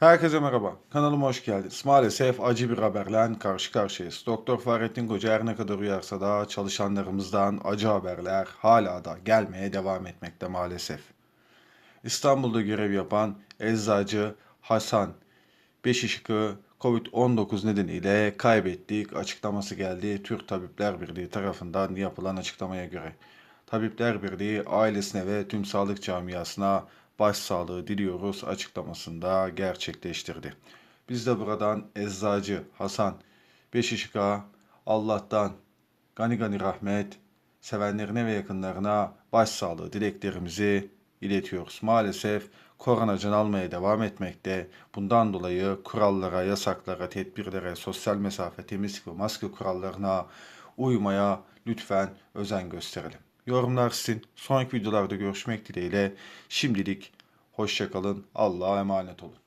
Herkese merhaba. Kanalıma hoş geldiniz. Maalesef acı bir haberle karşı karşıyayız. Doktor Fahrettin Koca her ne kadar uyarsa da çalışanlarımızdan acı haberler hala da gelmeye devam etmekte maalesef. İstanbul'da görev yapan eczacı Hasan Beşişik'i Covid-19 nedeniyle kaybettik açıklaması geldi Türk Tabipler Birliği tarafından yapılan açıklamaya göre. Tabipler Birliği ailesine ve tüm sağlık camiasına başsağlığı diliyoruz açıklamasında gerçekleştirdi. Biz de buradan eczacı Hasan Beşişik'a Allah'tan gani gani rahmet, sevenlerine ve yakınlarına başsağlığı dileklerimizi iletiyoruz. Maalesef korona almaya devam etmekte. Bundan dolayı kurallara, yasaklara, tedbirlere, sosyal mesafe, temizlik ve maske kurallarına uymaya lütfen özen gösterelim. Yorumlar sizin. Sonraki videolarda görüşmek dileğiyle. Şimdilik hoşçakalın. Allah'a emanet olun.